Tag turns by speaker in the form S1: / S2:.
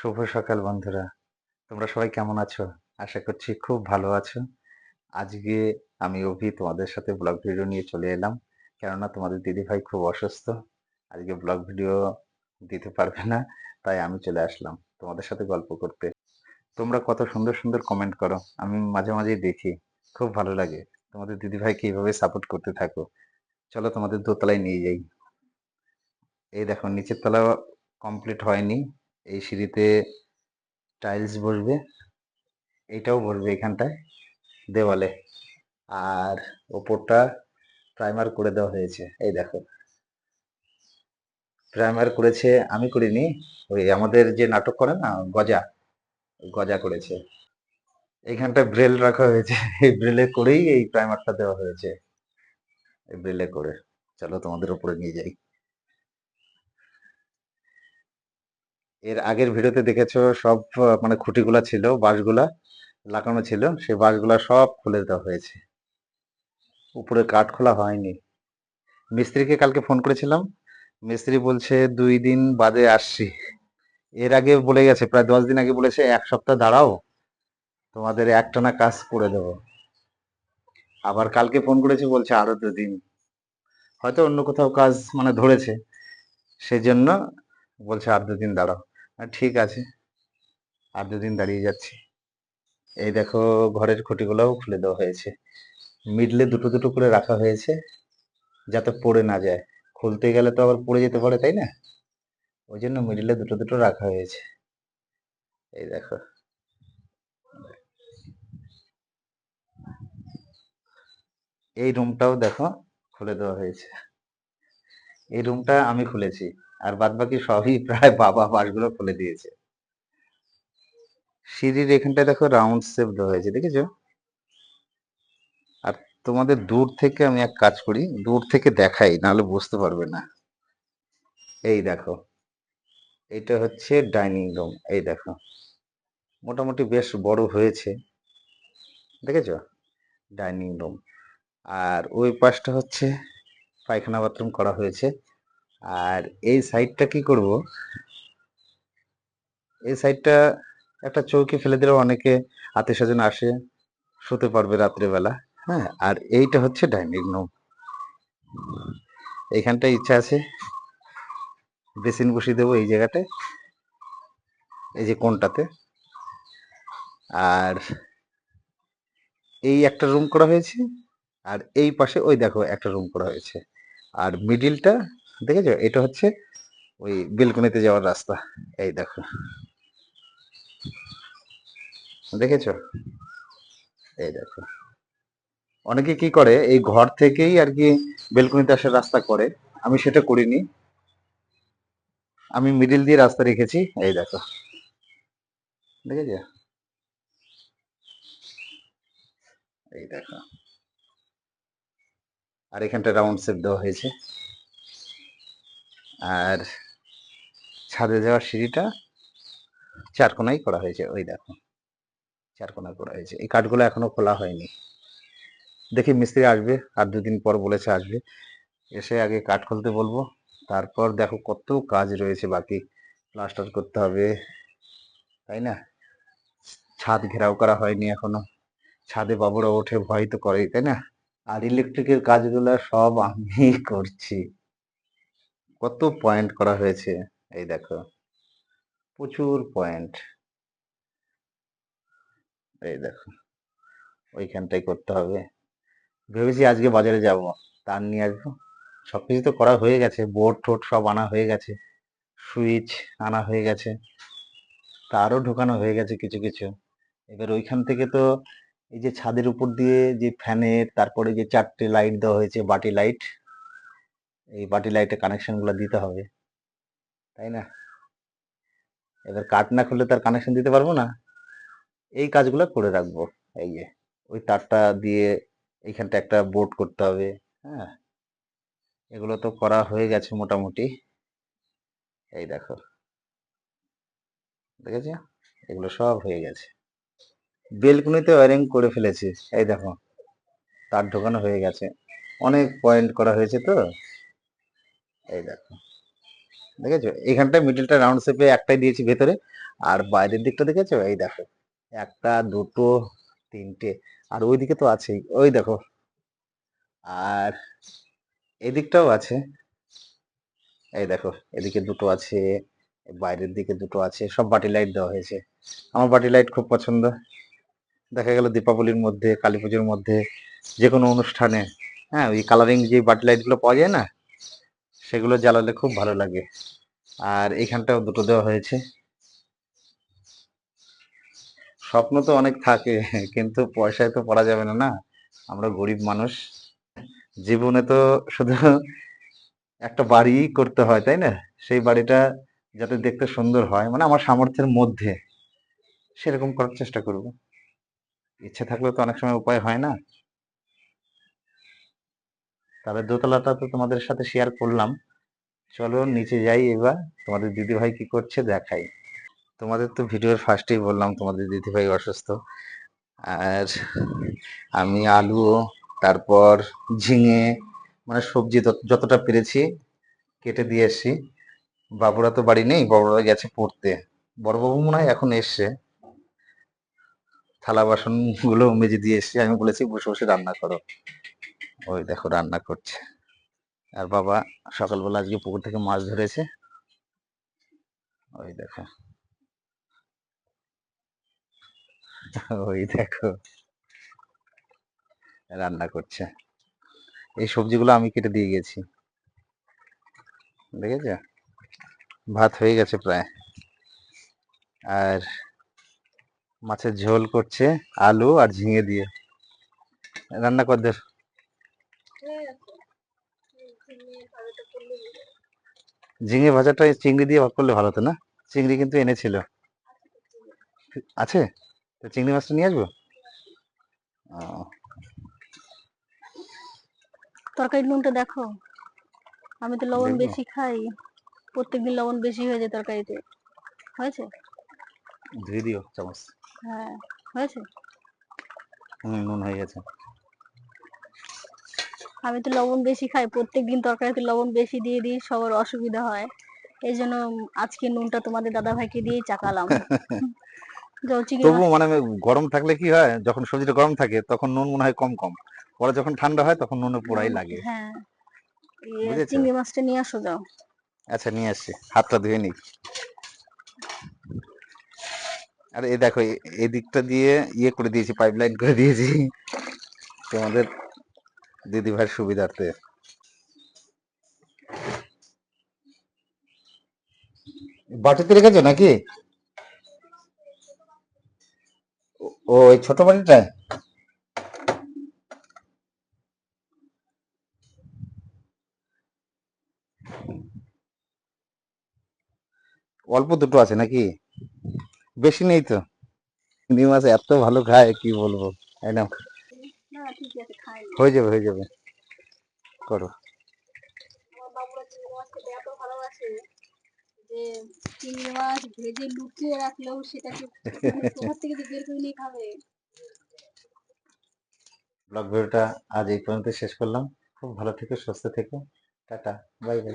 S1: শুভ সকাল বন্ধুরা। তোমরা সবাই কেমন আছো? আশা করছি খুব ভালো আছো। আজকে আমি অভি তোমাদের সাথে ব্লগ ভিডিও নিয়ে চলে এলাম। কেননা তোমাদের দিদিভাই খুব অসুস্থ। আজকে ব্লগ ভিডিও দিতে পারবে না, তাই আমি চলে আসলাম তোমাদের সাথে গল্প করতে। তোমরা কত সুন্দর সুন্দর কমেন্ট করো, আমি মাঝে মাঝেই দেখি, খুব ভালো লাগে। তোমাদের দিদিভাইকে এইভাবে সাপোর্ট করতে থাকো? চলো তোমাদের দোতলায় নিয়ে যাই। এই দেখো, নিচের তলা কমপ্লিট হয়নি। এই সিঁড়িতে টাইলস বসবে এইটাও বসবে এখানটায়, দেওয়ালে। আর ওপরটা প্রাইমার করে দেওয়া হয়েছে, এই দেখো। প্রাইমার করেছে, আমি করিনি, ওই আমাদের যে নাটক করে না, গজা গজা করেছে। এইখানটা ব্রেল রাখা হয়েছে, এই ব্রেলে করেই এই প্রাইমারটা দেওয়া হয়েছে। এই ব্রেলে করে, চলো তোমাদের উপরে নিয়ে যাই। এর আগের ভিডিওতে দেখেছ সব মানে খুঁটিগুলা ছিল, বাঁশগুলা লাগানো ছিল, সেই বাঁশগুলা সব খুলে দেওয়া হয়েছে। উপরে কাঠ খোলা হয়নি। মিস্ত্রিকে কালকে ফোন করেছিলাম। মিস্ত্রি বলছে, দুই দিন বাদে আসছি। এর আগে বলে গেছে, প্রায় দশ দিন আগে বলেছে, এক সপ্তাহ দাঁড়াও, তোমাদের একটানা কাজ করে দেব। আবার কালকে ফোন করেছে, বলছে, আরও দুদিন হয়তো অন্য কোথাও কাজ মানে ধরেছে সেই জন্য বলছে, আর দুদিন দাঁড়াও। ঠিক আছে। আর দুদিন দাঁড়িয়ে যাচ্ছি। এই দেখো, ঘরের খুঁটিগুলোও খুলে দেওয়া হয়েছে। মিডলে দুটো দুটো করে রাখা হয়েছে, যাতে পড়ে না যায়। খুলতে গেলে তো আবার পড়ে যেতে পারে, তাই না? ওই জন্য মিডলে দুটো দুটো রাখা হয়েছে। এই দেখো। এই রুমটাও দেখো, খুলে দেওয়া হয়েছে। এই রুমটা আমি খুলেছি। আর বাদ বাকি সবই প্রায় বাবা বাসগুলো খুলে দিয়েছে। সিঁড়ির এখানটায় দেখো রাউন্ড শেপ দেওয়া হয়েছে, দেখেছ? আর তোমাদের দূর থেকে আমি এক কাজ করি, দূর থেকে দেখাই, নাহলে বুঝতে পারবে না। এই দেখো, এটা হচ্ছে ডাইনিং রুম এই দেখো। মোটামুটি বেশ বড় হয়েছে, দেখেছ? ডাইনিং রুম আর ওই পাশটা হচ্ছে পায়খানা বাথরুম করা হয়েছে। আর এই সাইডটা কি করব? এই সাইডটা একটা চৌকি ফেলে দিলেও অনেকে আত্মীয় স্বজন আসে, শুতে পারবে রাত্রেবেলা হ্যাঁ? আর এইটা হচ্ছে ডাইনিং রুম এইখানটা ইচ্ছা আছে, বেসিন বসিয়ে দেবো এই জায়গাতে, এই যে কোনটাতে আর এই একটা রুম করা হয়েছে, আর এই পাশে ওই দেখো একটা রুম করা হয়েছে। আর মিডিলটা দেখেছ? এটা হচ্ছে ওই বেলকনিতে যাওয়ার রাস্তা। এই দেখো। দেখেছ? এই দেখো। অনেকে কি করে, এই ঘর থেকেই আর কি বেলকনিতে আসার রাস্তা করে। আমি সেটা করিনি। আমি মিডিল দিয়ে রাস্তা রেখেছি। এই দেখো। দেখেছ? এই দেখো। আর এখানটা রাউন্ড শেপ দেওয়া হয়েছে। আর ছাদে যাওয়ার সিঁড়িটা চার কোনাই করা হয়েছে, ওই দেখো। চার কোনা করা হয়েছে। এই কাঠগুলো এখনও খোলা হয়নি। দেখি মিস্ত্রি আসবে, আর দুদিন পর বলেছে আসবে। এসে আগে কাঠ খুলতে বলব। তারপর দেখো কত কাজ রয়েছে বাকি। প্লাস্টার করতে হবে, তাই না? ছাদ ঘেরাও করা হয়নি এখনও। ছাদে বাবুরা ওঠে, ভয় তো করেই, তাই না? আর ইলেকট্রিকের কাজগুলো সব আমি করছি। কত পয়েন্ট করা হয়েছে? এই দেখো। প্রচুর পয়েন্ট এই দেখো। ওইখানটাই করতে হবে। ভেবেছি আজকে বাজারে যাব। তার নিয়ে আসব। সব কিছু তো করা হয়ে গেছে। বোর্ড টোট সব আনা হয়ে গেছে। সুইচ আনা হয়ে গেছে। তারও ঢোকানো হয়ে গেছে কিছু কিছু। এবার ওইখান থেকে তো এই যে ছাদের উপর দিয়ে যে ফ্যানের তারপরে যে চারটে লাইট দেওয়া হয়েছে, বাটি লাইট এই বাটি লাইটের কানেকশনগুলো দিতে হবে। তাই না? এবার কাট না খুললে তার কানেকশন দিতে পারব না। এই কাজগুলো করে রাখব। এই যে, ওই তারটা দিয়ে এইখানটা একটা বোর্ড করতে হবে হ্যাঁ? এগুলো তো করা হয়ে গেছে মোটামুটি। এই দেখো। দেখেছ? এগুলো সব হয়ে গেছে। বেলকুনিতে ওয়ারিং করে ফেলেছি। এই দেখো, তার ঢোকানো হয়ে গেছে। অনেক পয়েন্ট করা হয়েছে তো। এই দেখো। দেখেছ? এইখানটায় মিডিলটা রাউন্ড শেপে একটাই দিয়েছি ভেতরে। আর বাইরের দিকটা দেখেছ? এই দেখো। একটা, দুটো, তিনটে। আর ওই দিকে তো আছেই। ওই দেখো। আর এদিকটাও আছে। এই দেখো, এদিকে দুটো আছে, বাইরের দিকে দুটো আছে। সব বাটি লাইট দেওয়া হয়েছে। আমার বাটি লাইট খুব পছন্দ। দেখা গেল দীপাবলির মধ্যে, কালী পুজোর মধ্যে যে কোনো অনুষ্ঠানে। হ্যাঁ ওই কালারিং যে বাটি লাইটগুলো পাওয়া যায় না? সেগুলো জ্বালালে খুব ভালো লাগে। আর এইখানটাও দুটো দেওয়া হয়েছে। স্বপ্ন তো অনেক থাকে, কিন্তু পয়সায় তো পড়া যাবে না না। আমরা গরিব মানুষ। জীবনে তো শুধু একটা বাড়ি করতে হয়, তাই না? সেই বাড়িটা যাতে দেখতে সুন্দর হয় মানে আমার সামর্থ্যের মধ্যে। সেরকম করার চেষ্টা করব। ইচ্ছে থাকলে তো অনেক সময় উপায় হয় না। তাহলে দোতলাটা তো তোমাদের সাথে শেয়ার করলাম। চলো নিচে যাই এবার। তোমাদের দিদিভাই কি করছে দেখাই। তোমাদের তো ভিডিওর ফার্স্টেই বললাম, তোমাদের দিদিভাই অসুস্থ। আর আমি আলু, তারপর ঝিঙে মানে সবজি যত- যতটা পেরেছি কেটে দিয়ে এসছি। বাবুরা তো বাড়ি নেই, বাবুরা গেছে পড়তে। বড়বাবু মনে হয় এখন এসছে। থালা বাসনগুলো মেজে দিয়ে এসছি, আমি বলেছি বসে বসে রান্না করো। ওই দেখো রান্না করছে। আর বাবা সকালবেলা আজকে পুকুর থেকে মাছ ধরেছে। ওই দেখো। ওই দেখো। রান্না করছে। এই সবজিগুলো আমি কেটে দিয়ে গেছি। দেখেছ? ভাত হয়ে গেছে প্রায়। আর মাছের ঝোল করছে আলু আর ঝিঙে দিয়ে। রান্না কর দে ঝিঙে ভাজাটা চিংড়ি দিয়ে করলে ভালো হতো না? চিংড়ি কিন্তু এনেছিল। আছে? তো চিংড়ি মাছটা নিয়ে আসব?
S2: তরকারির নুনটা দেখো। আমি তো লবণ বেশি খাই। প্রত্যেকদিন লবণ বেশি হয়ে যায় তরকারিতে। হয়েছে?
S1: ধুয়ে দিও চামচ।
S2: হ্যাঁ হয়েছে?
S1: হুম নুন হয়ে গেছে।
S2: আমি তো লবণ বেশি খাই প্রত্যেকদিন তরকারিতে লবণ বেশি দিয়ে দিই সবার অসুবিধা হয়। এই জন্য আজকে নুনটা তোমাদের দাদা ভাইকে দিয়েই চাকালাম।
S1: তবু মানে গরম থাকলে কি হয় যখন সবজিটা গরম থাকে তখন নুন মনে হয় কম কম। পরে যখন ঠান্ডা হয় তখন নুনে পোড়াই লাগে।
S2: হ্যাঁ? চিংড়ি মাছটা নিয়ে আসো যাও।
S1: আচ্ছা নিয়ে আসছি। হাতটা ধুয়ে নিই। আর এই দেখো এ- এই দিকটা দিয়ে ইয়ে করে দিয়েছি পাইপ লাইন করে দিয়েছি। তোমাদের দিদি ভাইয়ের সুবিধার্থে। বাটিতে রেখেছো নাকি? ও- ওই ছোট বাটিটায়? অল্প দুটো আছে নাকি? বেশি নেই তো। চিংড়ি মাছ এত ভালো খায়, কি বলব? এই নাও,
S2: না ঠিক আছে খাই
S1: হয়ে যাবে হয়ে যাবে। করো। ব্লগ ভিডিওটা আজ এই পর্যন্ত শেষ করলাম। খুব ভালো থেকো, সুস্থ থেকো। টাটা, বাই বাই।